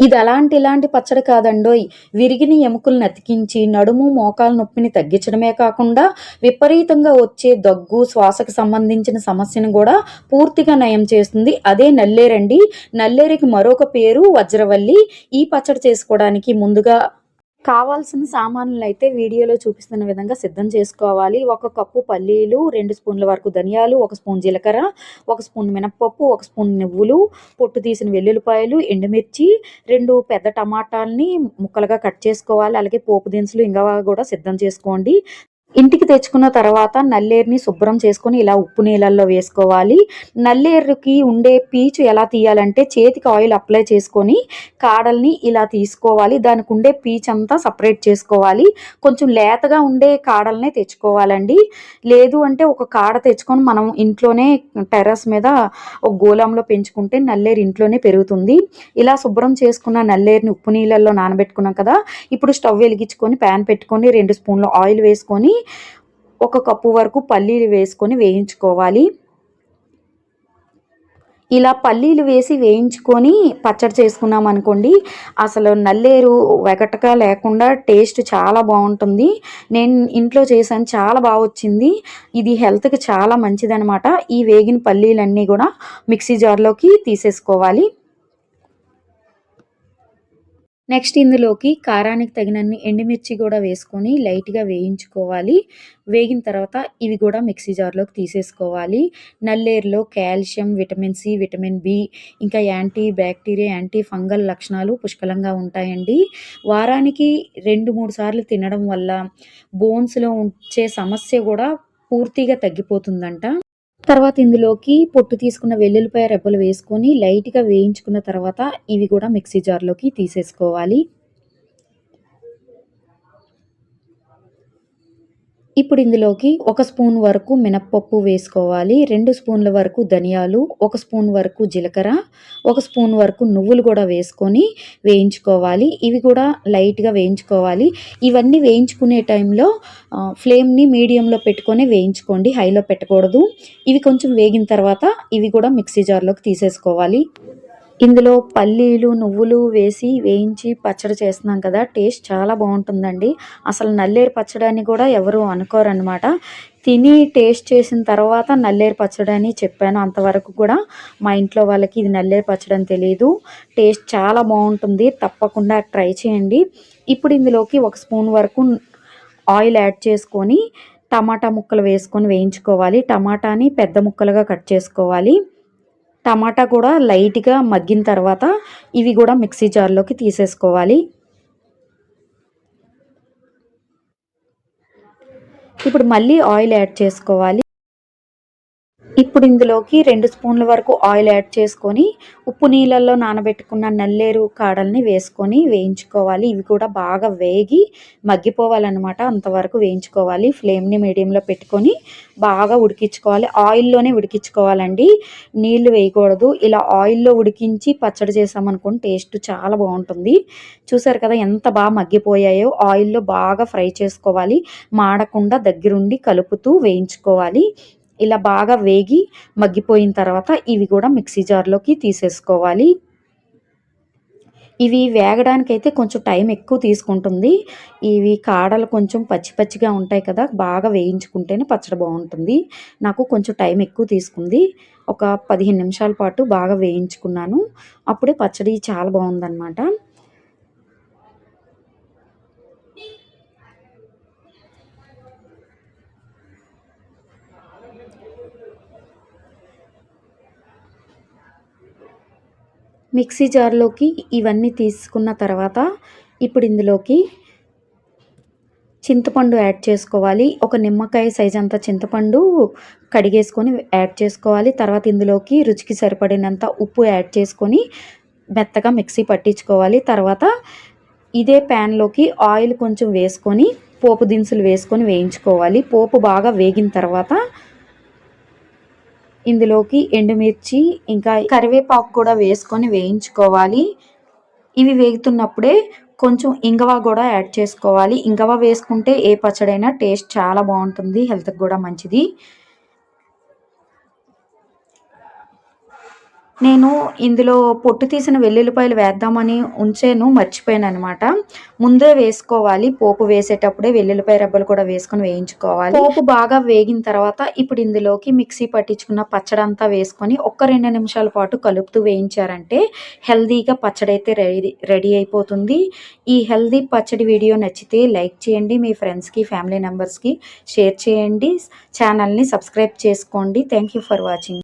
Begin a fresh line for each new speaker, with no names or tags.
ఇది అలాంటి ఇలాంటి పచ్చడి కాదండోయ్. విరిగిన ఎముకలను అతికించి నడుము మోకాలు నొప్పిని తగ్గించడమే కాకుండా విపరీతంగా వచ్చే దగ్గు శ్వాసకు సంబంధించిన సమస్యను కూడా పూర్తిగా నయం చేస్తుంది. అదే నల్లేరండి. నల్లేరికి మరొక పేరు వజ్రవల్లి. ఈ పచ్చడి చేసుకోవడానికి ముందుగా కావాల్సిన సామాన్లు అయితే వీడియోలో చూపిస్తున్న విధంగా సిద్ధం చేసుకోవాలి. ఒక కప్పు పల్లీలు రెండు స్పూన్ల వరకు ధనియాలు ఒక స్పూన్ జీలకర్ర ఒక స్పూన్ మినప్పప్పు ఒక స్పూన్ నువ్వులు పొట్టు తీసిన వెల్లుల్లిపాయలు ఎండుమిర్చి రెండు పెద్ద టమాటాలని ముక్కలుగా కట్ చేసుకోవాలి. అలాగే పోపు దినుసులు ఇంకా కూడా సిద్ధం చేసుకోండి. ఇంటికి తెచ్చుకున్న తర్వాత నల్లేరుని శుభ్రం చేసుకొని ఇలా ఉప్పు నీళ్ళల్లో వేసుకోవాలి. నల్లేరుకి ఉండే పీచు ఎలా తీయాలంటే చేతికి ఆయిల్ అప్లై చేసుకొని కాడల్ని ఇలా తీసుకోవాలి. దానికి ఉండే పీచ్ అంతా సపరేట్ చేసుకోవాలి. కొంచెం లేతగా ఉండే కాడల్నే తెచ్చుకోవాలండి. లేదు అంటే ఒక కాడ తెచ్చుకొని మనం ఇంట్లోనే టెర్రస్ మీద ఒక గోళంలో పెంచుకుంటే నల్లేరు ఇంట్లోనే పెరుగుతుంది. ఇలా శుభ్రం చేసుకున్న నల్లేరుని ఉప్పు నీళ్ళల్లో నానబెట్టుకున్నాం కదా ఇప్పుడు స్టవ్ వెలిగించుకొని ప్యాన్ పెట్టుకొని రెండు స్పూన్ల ఆయిల్ వేసుకొని ఒక కప్పు వరకు పల్లీలు వేసుకొని వేయించుకోవాలి. ఇలా పల్లీలు వేసి వేయించుకొని పచ్చడి చేసుకున్నాం అనుకోండి అసలు నల్లేరు వెగటగా లేకుండా టేస్ట్ చాలా బాగుంటుంది. నేను ఇంట్లో చేశాను చాలా బాగా వచ్చింది. ఇది హెల్త్కి చాలా మంచిదనమాట ఈ వేగిన పల్లీలన్నీ కూడా మిక్సీ జార్లోకి తీసేసుకోవాలి. నెక్స్ట్ ఇందులోకి కారానికి తగినన్ని ఎండుమిర్చి కూడా వేసుకొని లైట్గా వేయించుకోవాలి. వేగిన తర్వాత ఇవి కూడా మిక్సీ జార్లోకి తీసేసుకోవాలి. నల్లేరులో calcium vitamin C vitamin B ఇంకా యాంటీ బ్యాక్టీరియా యాంటీ ఫంగల్ లక్షణాలు పుష్కలంగా ఉంటాయండి. వారానికి రెండు మూడు సార్లు తినడం వల్ల బోన్స్లో ఉంచే సమస్య కూడా పూర్తిగా తగ్గిపోతుందంట. తర్వాత ఇందులోకి పొట్టు తీసుకున్న వెల్లుల్లిపాయ రెబ్బలు వేసుకొని లైట్గా వేయించుకున్న తర్వాత ఇవి కూడా మిక్సీ జార్లోకి తీసేసుకోవాలి. ఇప్పుడు ఇందులోకి ఒక స్పూన్ వరకు మినప్పప్పు వేసుకోవాలి రెండు స్పూన్ల వరకు ధనియాలు ఒక స్పూన్ వరకు జీలకర్ర ఒక స్పూన్ వరకు నువ్వులు కూడా వేసుకొని వేయించుకోవాలి. ఇవి కూడా లైట్గా వేయించుకోవాలి. ఇవన్నీ వేయించుకునే టైంలో ఫ్లేమ్ని మీడియంలో పెట్టుకొని వేయించుకోండి. హైలో పెట్టకూడదు. ఇవి కొంచెం వేగిన తర్వాత ఇవి కూడా మిక్సీ జార్లోకి తీసేసుకోవాలి. ఇందులో పల్లీలు నువ్వులు వేసి వేయించి పచ్చడి చేస్తున్నాం కదా. టేస్ట్ చాలా బాగుంటుందండి. అసలు నల్లేరు పచ్చడి అని కూడా ఎవరు అనుకోరనమాట తిని టేస్ట్ చేసిన తర్వాత నల్లేరు పచ్చడి అని చెప్పాను అంతవరకు కూడా. మా ఇంట్లో వాళ్ళకి ఇది నల్లేరు పచ్చడి అని తెలియదు టేస్ట్ చాలా బాగుంటుంది. తప్పకుండా ట్రై చేయండి. ఇప్పుడు ఇందులోకి ఒక స్పూన్ వరకు ఆయిల్ యాడ్ చేసుకొని టమాటా ముక్కలు వేసుకొని వేయించుకోవాలి. టమాటాని పెద్ద ముక్కలుగా కట్ చేసుకోవాలి. టమాటా కూడా లైట్గా మగ్గిన తర్వాత ఇవి కూడా మిక్సీ జార్లోకి తీసేసుకోవాలి. ఇప్పుడు మళ్ళీ ఆయిల్ యాడ్ చేసుకోవాలి. ఇప్పుడు ఇందులోకి రెండు స్పూన్ల వరకు ఆయిల్ యాడ్ చేసుకొని ఉప్పు నీళ్ళల్లో నానబెట్టుకున్న నల్లేరు కాడల్ని వేసుకొని వేయించుకోవాలి. ఇవి కూడా బాగా వేగి మగ్గిపోవాలన్నమాట. అంతవరకు వేయించుకోవాలి. ఫ్లేమ్ని మీడియంలో పెట్టుకొని బాగా ఉడికించుకోవాలి. ఆయిల్లోనే ఉడికించుకోవాలండి. నీళ్ళు వేయకూడదు. ఇలా ఆయిల్లో ఉడికించి పచ్చడి చేసామనుకోండి టేస్ట్ చాలా బాగుంటుంది. చూసారు కదా ఎంత బాగా మగ్గిపోయాయో. ఆయిల్లో బాగా ఫ్రై చేసుకోవాలి. మాడకుండా దగ్గరుండి కలుపుతూ వేయించుకోవాలి. ఇలా బాగా వేగి మగ్గిపోయిన తర్వాత ఇవి కూడా మిక్సీ జార్లోకి తీసేసుకోవాలి. ఇవి వేగడానికి అయితే కొంచెం టైం ఎక్కువ తీసుకుంటుంది. ఇవి కాడలు కొంచెం పచ్చి పచ్చిగా ఉంటాయి కదా బాగా వేయించుకుంటేనే పచ్చడి బాగుంటుంది. నాకు కొంచెం టైం ఎక్కువ తీసుకుంది. ఒక పదిహేను నిమిషాల పాటు బాగా వేయించుకున్నాను. అప్పుడే పచ్చడి చాలా బాగుందన్నమాట. మిక్సీ జార్లోకి ఇవన్నీ తీసుకున్న తర్వాత ఇప్పుడు ఇందులోకి చింతపండు యాడ్ చేసుకోవాలి. ఒక నిమ్మకాయ సైజ్ అంత చింతపండు కడిగేసుకొని యాడ్ చేసుకోవాలి. తర్వాత ఇందులోకి రుచికి సరిపడినంత ఉప్పు యాడ్ చేసుకొని మెత్తగా మిక్సీ పట్టించుకోవాలి. తర్వాత ఇదే ప్యాన్లోకి ఆయిల్ కొంచెం వేసుకొని పోపు దినుసులు వేసుకొని వేయించుకోవాలి. పోపు బాగా వేగిన తర్వాత ఇందులోకి ఎండుమిర్చి ఇంకా కరివేపాకు కూడా వేసుకొని వేయించుకోవాలి. ఇవి వేగుతున్నప్పుడే కొంచెం ఇంగవ కూడా యాడ్ చేసుకోవాలి. ఇంగవ వేసుకుంటే ఏ పచ్చడైనా టేస్ట్ చాలా బాగుంటుంది హెల్త్కి కూడా మంచిది. నేను ఇందులో పొట్టు తీసిన వెల్లుల్లిపాయలు వేద్దామని ఉంచాను మర్చిపోయాను అనమాట ముందే వేసుకోవాలి. పోపు వేసేటప్పుడే వెల్లుల్లిపాయ రబ్బలు కూడా వేసుకొని వేయించుకోవాలి. పోపు బాగా వేగిన తర్వాత ఇప్పుడు ఇందులోకి మిక్సీ పట్టించుకున్న పచ్చడి అంతా వేసుకొని ఒక్క రెండు నిమిషాల పాటు కలుపుతూ వేయించారంటే హెల్దీగా పచ్చడి అయితే రెడీ రెడీ అయిపోతుంది. ఈ హెల్దీ పచ్చడి వీడియో నచ్చితే లైక్ చేయండి మీ ఫ్రెండ్స్కి ఫ్యామిలీ మెంబర్స్కి షేర్ చేయండి. ఛానల్ని సబ్స్క్రైబ్ చేసుకోండి. Thank you for watching.